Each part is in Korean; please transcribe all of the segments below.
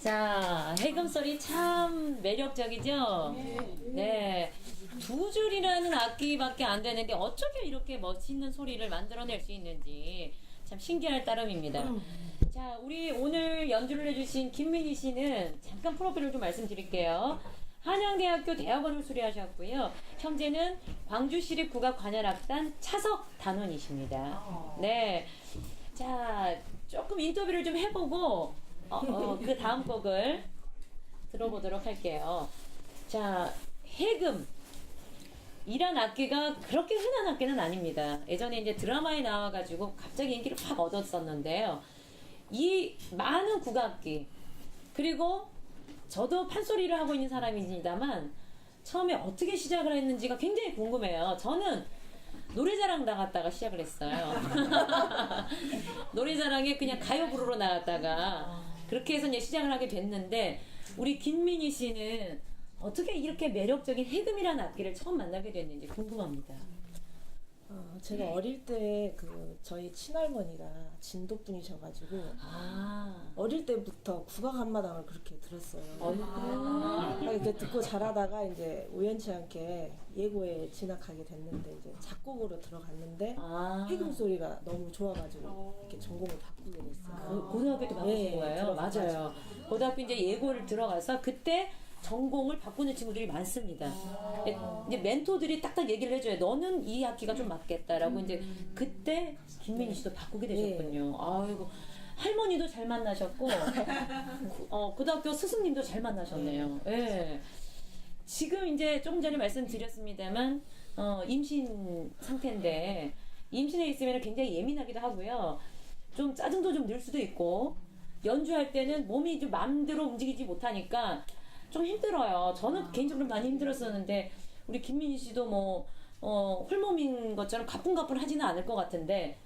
자, 해금 소리 참 매력적이죠? 네. 두 줄이라는 악기밖에 안 되는데 어떻게 이렇게 멋있는 소리를 만들어낼 수 있는지 참 신기할 따름입니다. 자, 우리 오늘 연주를 해주신 김민희 씨는 잠깐 프로필을 좀 말씀드릴게요. 한양대학교 대학원을 수료하셨고요. 현재는 광주시립 국악관현악단 차석 단원이십니다. 네. 자, 조금 인터뷰를 좀 해보고 어, 어, 그 다음 곡을 들어보도록 할게요. 자, 해금. 이란 악기가 그렇게 흔한 악기는 아닙니다. 예전에 이제 드라마에 나와가지고 갑자기 인기를 확 얻었었는데요. 이 많은 국악기, 그리고 저도 판소리를 하고 있는 사람입니다만, 처음에 어떻게 시작을 했는지가 굉장히 궁금해요. 저는 노래자랑 나갔다가 시작을 했어요. 노래자랑에 그냥 가요 부르러 나갔다가 그렇게 해서 이제 시작을 하게 됐는데 우리 김민희 씨는 어떻게 이렇게 매력적인 해금이라는 악기를 처음 만나게 됐는지 궁금합니다. 어, 제가 어릴 때 그 저희 친할머니가 진도 분이셔가지고 아, 어릴 때부터 국악 한마당을 그렇게 들었어요. 아, 이렇게 듣고 자라다가 이제 우연치 않게 예고에 진학하게 됐는데 이제 작곡으로 들어갔는데 아. 해금 소리가 너무 좋아가지고 이렇게 전공을 바꾸게 됐어요. 고- 고등학교 때 바꾸신 예, 거예요? 들어가서 맞아요. 고등학교 이제 예고를 들어가서 그때 전공을 바꾸는 친구들이 많습니다. 예, 이제 멘토들이 딱딱 얘기를 해줘요. 너는 이 악기가 좀 맞겠다라고 이제 그때 김민희 씨도 바꾸게 되셨군요. 아이고 할머니도 잘 만나셨고 구- 어, 고등학교 스승님도 잘 만나셨네요. 예. 지금 이제 조금 전에 말씀드렸습니다만 어, 임신 상태인데 임신해 있으면 굉장히 예민하기도 하고요. 좀 짜증도 좀 늘 수도 있고 연주할 때는 몸이 좀 마음대로 움직이지 못하니까 좀 힘들어요. 저는 개인적으로 많이 힘들었었는데 우리 김민희 씨도 뭐 어, 홀몸인 것처럼 가뿐가뿐 하지는 않을 것 같은데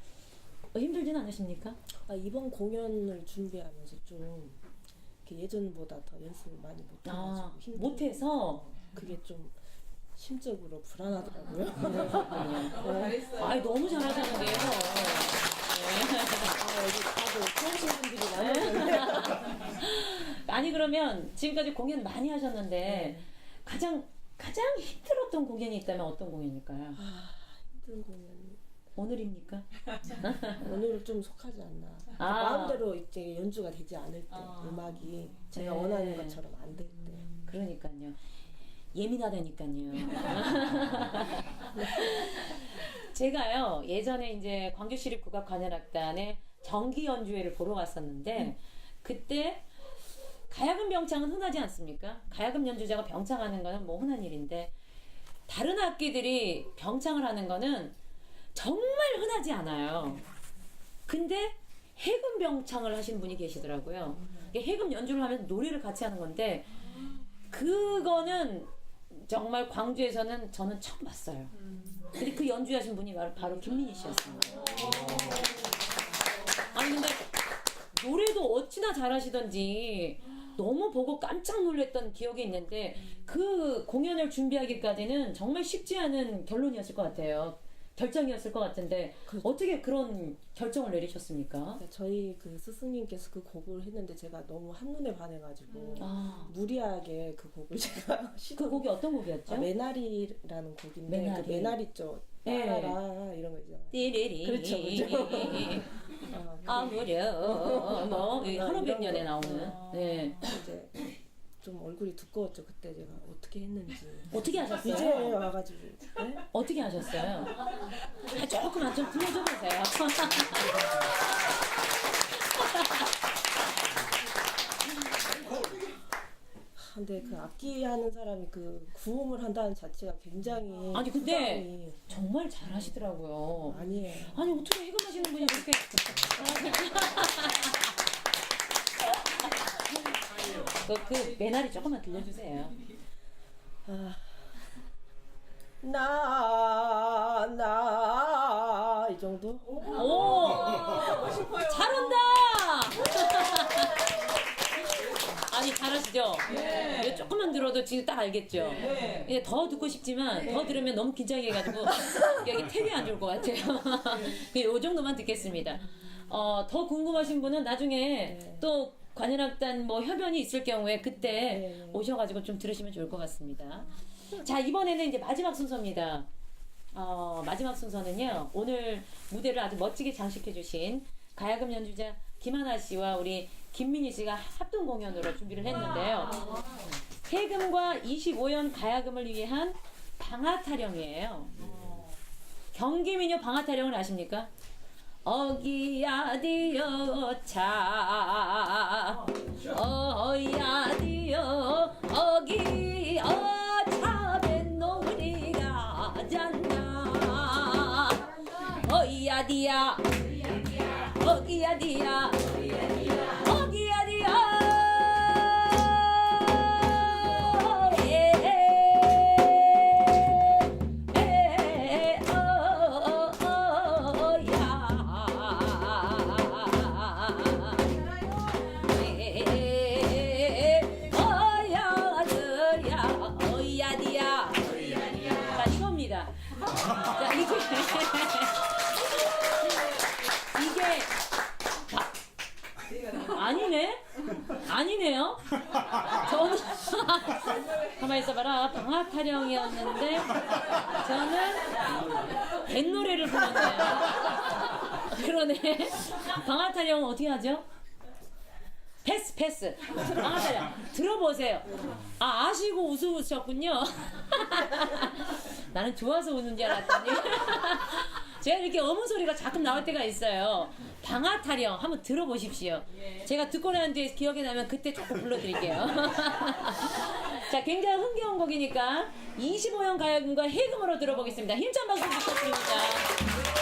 어, 힘들진 않으십니까? 아, 이번 공연을 준비하면서 좀 이렇게 예전보다 더 연습을 많이 못해가지고 아, 힘들- 못해서 그게 좀 심적으로 불안하더라고요. 아이 너무 잘하셨는데요. 아, 여기 다들 그러면 지금까지 공연 많이 하셨는데 가장 가장 힘들었던 공연이 있다면 어떤 공연일까요? 힘든 공연. 오늘입니까? 오늘은 좀 속하지 않나. 아. 마음대로 이제 연주가 되지 않을 때 음악이 제가 네. 원하는 것처럼 안 될 때. 그러니까요. 예민하다니까요. 제가요 예전에 이제 광주시립국악관현악단의 정기 연주회를 보러 갔었는데 그때 가야금 병창은 흔하지 않습니까? 가야금 연주자가 병창하는 거는 뭐 흔한 일인데 다른 악기들이 병창을 하는 거는 정말 흔하지 않아요. 근데 해금 병창을 하시는 분이 계시더라고요. 해금 연주를 하면서 노래를 같이 하는 건데 그거는 정말 광주에서는 저는 처음 봤어요. 근데 그 연주하신 분이 바로, 바로 김민희 씨였습니다. 아니 근데 노래도 어찌나 잘하시던지 너무 보고 깜짝 놀랐던 기억이 있는데 그 공연을 준비하기까지는 정말 쉽지 않은 결론이었을 것 같아요. 결정이었을 것 같은데 어떻게 그런 결정을 내리셨습니까? 그러니까 저희 그 스승님께서 그 곡을 했는데 제가 너무 한눈에 반해가지고 아, 무리하게 그 곡을 제가 그 곡이 어떤 곡이었죠? 아, 메나리라는 곡인데 메나리. 그 메나리 쪽 예. 따라라 이런 거 있잖아요. 띠리리 그렇죠, 그렇죠. 아, 아무려 뭐이 이런 한오백년에 거. 나오는 네 이제 좀 얼굴이 두꺼웠죠 그때 제가 어떻게 했는지 어떻게 하셨어요? 이제 와가지고 네? 어떻게 하셨어요? 아, 조금만 좀 들려줘 보세요. 근데 그 악기 하는 사람이 그 구음을 한다는 자체가 굉장히 아니, 근데 부담이 정말 잘하시더라고요. 아니에요. 아니 어떻게 해금하시는 분이 그렇게 그, 그 매날이 조금만 들려주세요. 아. 나, 나, 이 정도? 오 잘한다. 아니 잘하시죠? 이거 조금만 들어도 지금 딱 알겠죠? 이제 더 듣고 싶지만 더 들으면 너무 긴장해가지고 여기 탭이 안 좋을 것 같아요. 이 정도만 듣겠습니다. 어, 더 궁금하신 분은 나중에 네. 또 관현악단 뭐 협연이 있을 경우에 그때 네. 오셔가지고 좀 들으시면 좋을 것 같습니다. 자 이번에는 이제 마지막 순서입니다. 어, 마지막 순서는요 오늘 무대를 아주 멋지게 장식해 주신 가야금 연주자 김하나 씨와 우리 김민희 씨가 합동 공연으로 준비를 했는데요. 해금과 25연 가야금을 위한 방아 타령이에요. 경기민요 방아 타령을 아십니까? 어기야디여 차 어야디여 어기 어 어기야디야 어기야디야 어야들야 자 이게 바- 아니네 아니네요. 저는 가만히 있어봐라 방학 타령이었는데 저는 뱃노래를 불렀네요. 그러네. 방학 타령은 어떻게 하죠? 패스 패스 방학 타령 들어보세요. 아 아시고 웃으셨군요. 나는 좋아서 웃는 줄 알았더니 제가 이렇게 어문 소리가 가끔 나올 때가 있어요. 방아 타령 한번 들어보십시오. 제가 듣고 난 뒤에 기억이 나면 그때 조금 불러드릴게요. 자, 굉장히 흥겨운 곡이니까 25형 가야금과 해금으로 들어보겠습니다. 힘찬 박수 부탁드립니다.